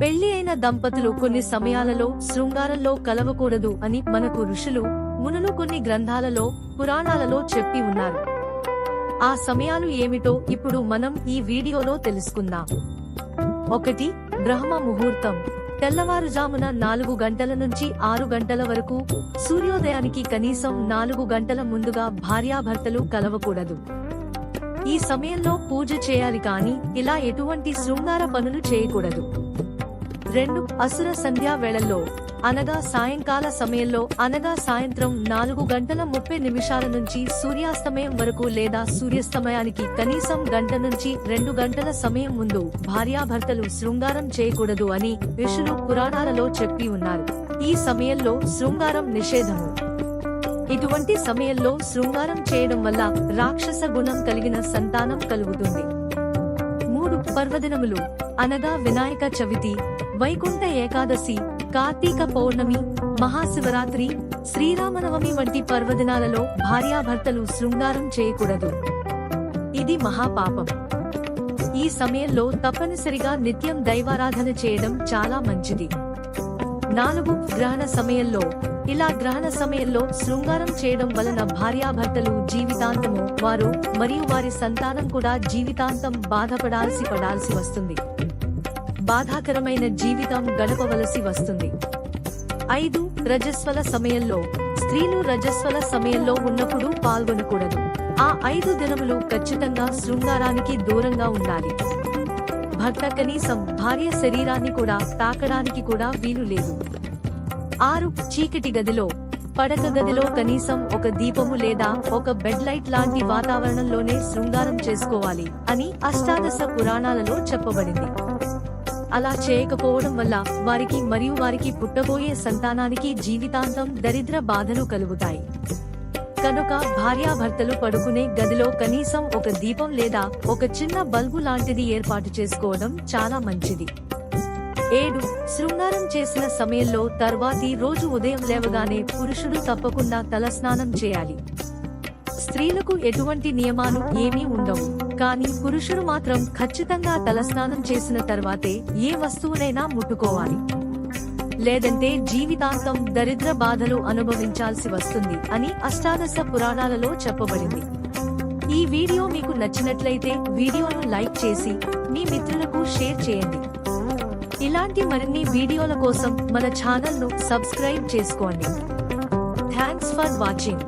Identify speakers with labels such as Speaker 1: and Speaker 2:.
Speaker 1: పెళ్ళి అయిన దంపతులు కొన్ని సమయాలలో శృంగారంలో కలవకూడదు అని మనకు ఋషులు మునులు కొన్ని గ్రంథాలలో పురాణాలలో చెప్పి ఉన్నారు. ఆ సమయాలు ఏమిటో ఇప్పుడు మనం ఈ వీడియోలో తెలుసుకుందాం. ఒకటి బ్రహ్మ ముహూర్తం. తెల్లవారుజామున నాలుగు గంటల నుంచి ఆరు గంటల వరకు సూర్యోదయానికి కనీసం నాలుగు గంటల ముందుగా భార్యాభర్తలు కలవకూడదు. ఈ సమయంలో పూజ చేయాలి కాని ఇలా ఎటువంటి శృంగార పనులు చేయకూడదు. రెండు అసుర సంధ్యా వేళల్లో అనగా సాయంకాల సమయంలో అనగా సాయంత్రం నాలుగు గంటల ముప్పై నిమిషాల నుంచి సూర్యాస్తమయం వరకు లేదా సూర్యాస్తమయానికి కనీసం గంట నుంచి రెండు గంటల సమయం ముందు భార్యాభర్తలు శృంగారం చేయకూడదు అని ఋషులు పురాణాలలో చెప్పి ఉన్నారు. ఈ సమయంలో శృంగారం నిషేధము. ఇటువంటి సమయంలో శృంగారం చేయడం వల్ల రాక్షస గుణం కలిగిన సంతానం కలుగుతుంది. మూడు పర్వదినములు అనగా వినాయక చవితి వైకుంఠ ఏకాదశి కార్తీక పౌర్ణమి మహాశివరాత్రి శ్రీరామనవమి వంటి పర్వదినాలలో భార్యాభర్తలు శృంగారం చేయకూడదు. ఇది మహాపాపం. ఈ సమయంలో తప్పనిసరిగా నిత్యం దైవారాధన చేయడం చాలా మంచిది. నాలుగు గ్రహణ సమయంలో ఇలా గ్రహణ సమయంలో శృంగారం చేయడం వలన భార్యాభర్తలు జీవితాంతము వారు మరియు వారి సంతానం కూడా జీవితాంతం బాధపడాల్సి పడాల్సి వస్తుంది. బాధాకరమైన జీవితం గడపవలసి వస్తుంది. ఐదు రజస్వల సమయంలో స్త్రీలు రజస్వల సమయంలో ఉన్నప్పుడు పాల్గొనకూడదు. ఆ ఐదు దినములు ఖచ్చితంగా శృంగారానికి దూరంగా ఉండాలి. భర్త కనీసం భార్య శరీరాన్ని కూడా తాకడానికి కూడా వీలు లేదు. ఆరు చీకటి గదిలో పడక గదిలో కనీసం ఒక దీపము లేదా ఒక బెడ్ లైట్ లాంటి వాతావరణంలోనే శృంగారం చేసుకోవాలి అని అష్టాదశ పురాణాలలో చెప్పబడింది. అలా చేయకపోవడం వల్ల వారికి మరియు వారికి పుట్టబోయే సంతానానికి జీవితాంతం దరిద్ర బాధలు కలుగుతాయి. కనుక భార్యాభర్తలు పడుకునే గదిలో కనీసం ఒక దీపం లేదా ఒక చిన్న బల్బు లాంటిది ఏర్పాటు చేసుకోవడం చాలా మంచిది. ఏడు శృంగారం చేసిన సమయంలో తర్వాతి రోజు ఉదయం లేవగానే పురుషుడు తప్పకుండా తలస్నానం చేయాలి. స్త్రీలకు ఎటువంటి నియమాలు ఏమీ ఉండవు. కానీ పురుషుడు మాత్రం ఖచ్చితంగా తలస్నానం చేసిన తర్వాతే ఏ వస్తువునైనా ముట్టుకోవాలి. లేదంటే జీవితాంతం దరిద్ర బాధలు అనుభవించాల్సి వస్తుంది అని అష్టాదశ పురాణాలలో చెప్పబడింది. ఈ వీడియో మీకు నచ్చినట్లయితే వీడియోను లైక్ చేసి మీ మిత్రులకు షేర్ చేయండి. ఇలాంటి మరిన్ని వీడియోల కోసం మన ఛానల్ను సబ్స్క్రైబ్ చేసుకోండి. Thanks for watching.